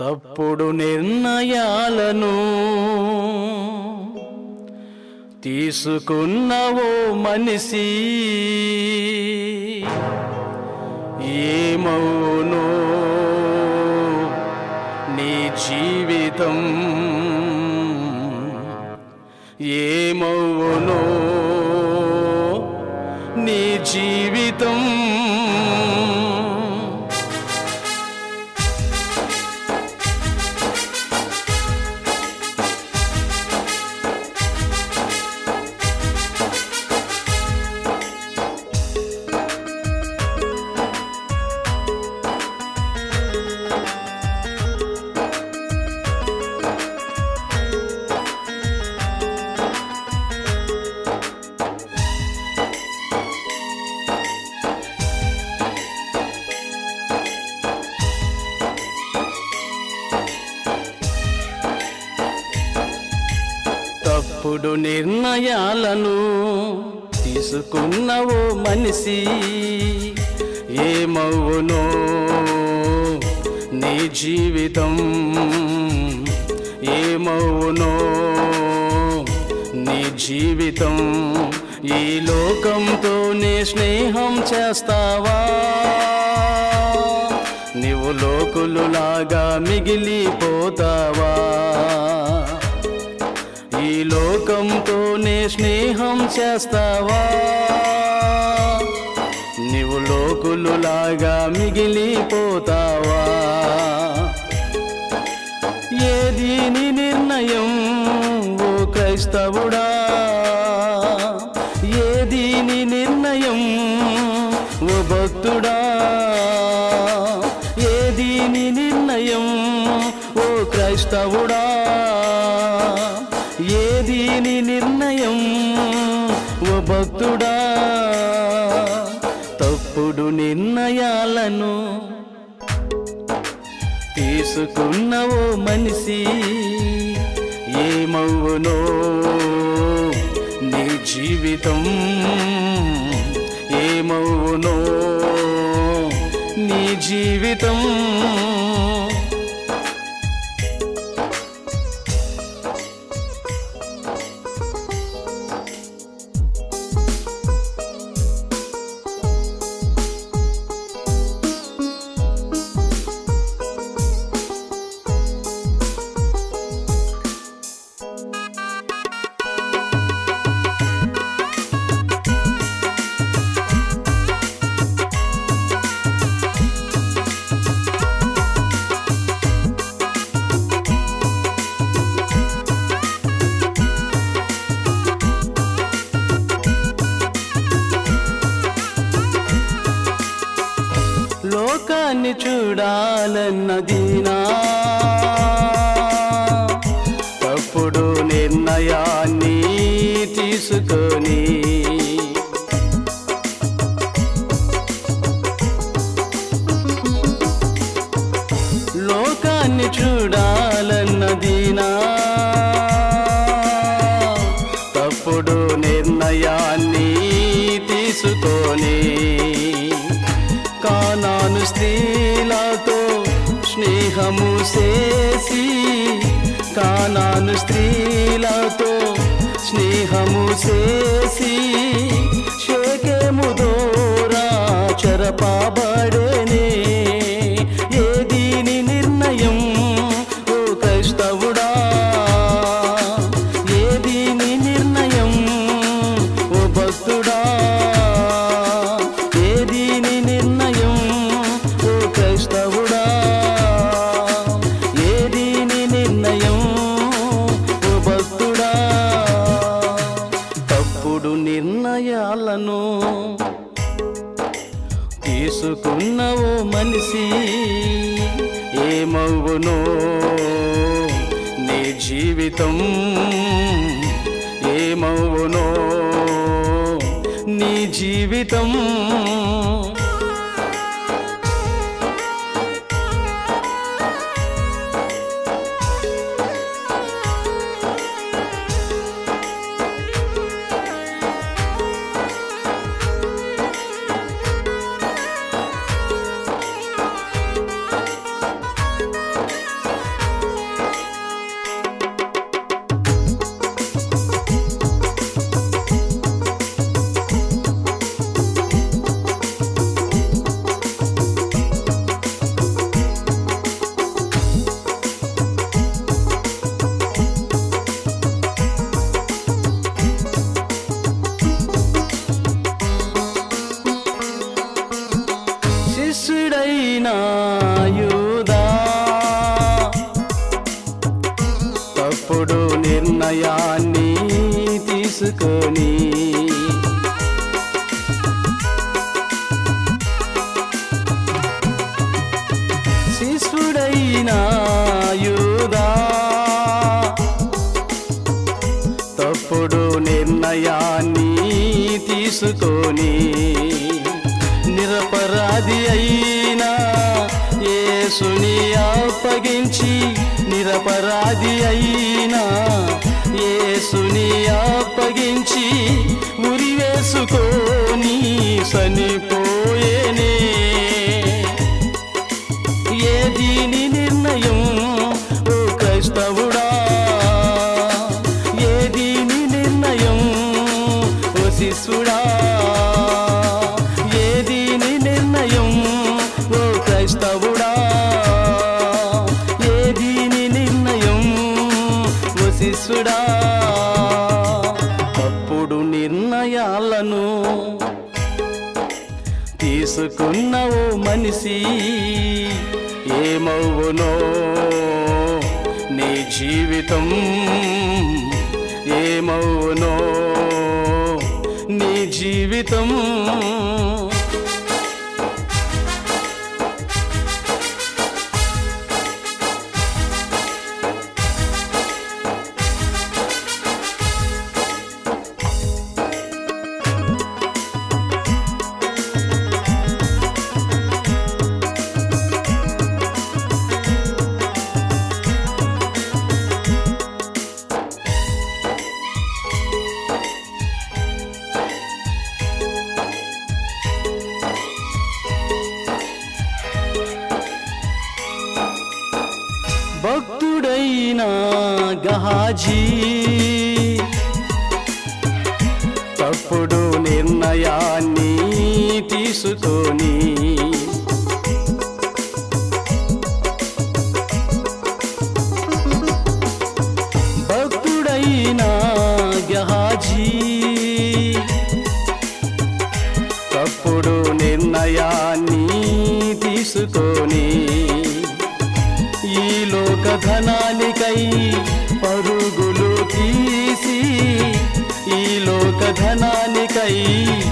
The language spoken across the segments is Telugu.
తప్పుడు నిర్ణయాలను తీసుకున్నవో మనిషి ఏమవునో నీ జీవితం? ఏమవునో నీ జీవితం? తప్పుడు నిర్ణయాలను తీసుకున్నవో మనిషి ఏమవునో నీ జీవితం? ఏమవునో నీ జీవితం? ఈ లోకంతోనే స్నేహం చేస్తావా? నీవు లోకులులాగా మిగిలిపోతావా? లోకంతోనే స్నేహం చేస్తావా? నీవు లోకులు లాగా మిగిలిపోతావా? ఏది నీ నిర్ణయం ఓ క్రైస్తవుడా? ఏది నీ నిర్ణయం ఓ భక్తుడా? ఏది నీ నిర్ణయం ఓ క్రైస్తవుడా? భక్తుడా తప్పుడు నిర్ణయాలను తీసుకున్నవో మనిషి ఏమవునో నీ జీవితం ఏమవునో నీ జీవితం చూడాలన్నదీనా తప్పుడు నిర్ణయాన్ని తీసుకొని లోకాన్ని చూడాలన్నదీనా తప్పుడు నిర్ణయాన్ని తీసుకొని కానాను స్త్రీలతో స్నేహము చేసి కానాను స్త్రీలతో స్నేహము చేసి జీవితం ఏమవునో నీ జీవితం నిర్ణయాన్ని తీసుకొని? శిశుడైన యూదా తప్పుడు నిర్ణయాన్ని తీసుకొని? నిరపరాధి అయినా యేసుని అప్పగించి నిరపరాధి అయినా యేసుని అప్పగించి ఉరి సనిపో తెలిసి ఏమవునో నీ జీవితం? ఏమవునో నీ జీవితం? భక్తుడైన గహాజీ. తప్పుడు నిర్ణయాన్ని తీసుకొని aí.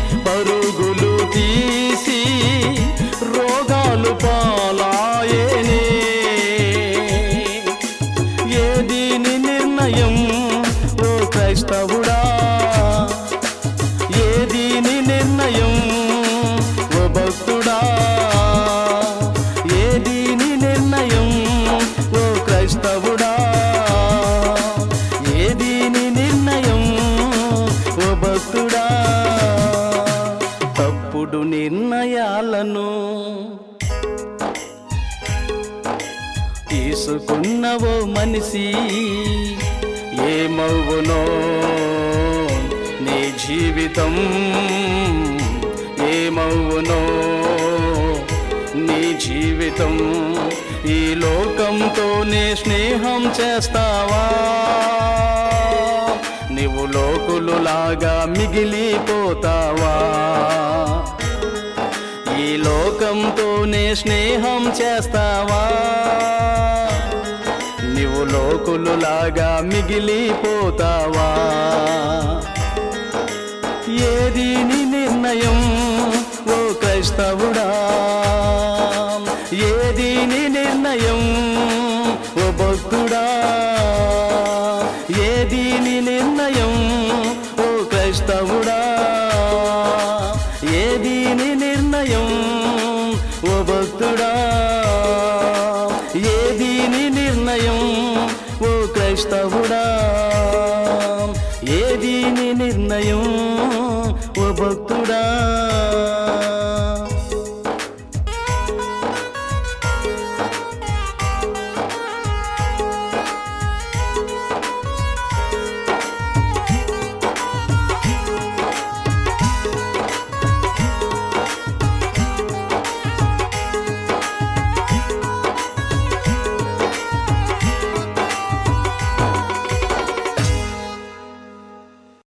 తీసుకున్నవో మనిషి ఏమవునో నీ జీవితం ఏమవునో నీ జీవితం. ఈ లోకంతోనే స్నేహం చేస్తావా? నీవు లోకులులాగా మిగిలిపోతావా? ఈ లోకంతోనే స్నేహం చేస్తావా? నీవు లోకులులాగా మిగిలిపోతావా? ఏది నీ నిర్ణయం? ఓ క్రైస్తవుడా ఏది నీ నిర్ణయం? ఓ భక్తుడా ఏది నీ నిర్ణయం? ఓ క్రైస్తవుడా భక్తుడా ఏది నీ నిర్ణయం? ఓ క్రైస్తవుడా? ఏది నీ నిర్ణయం?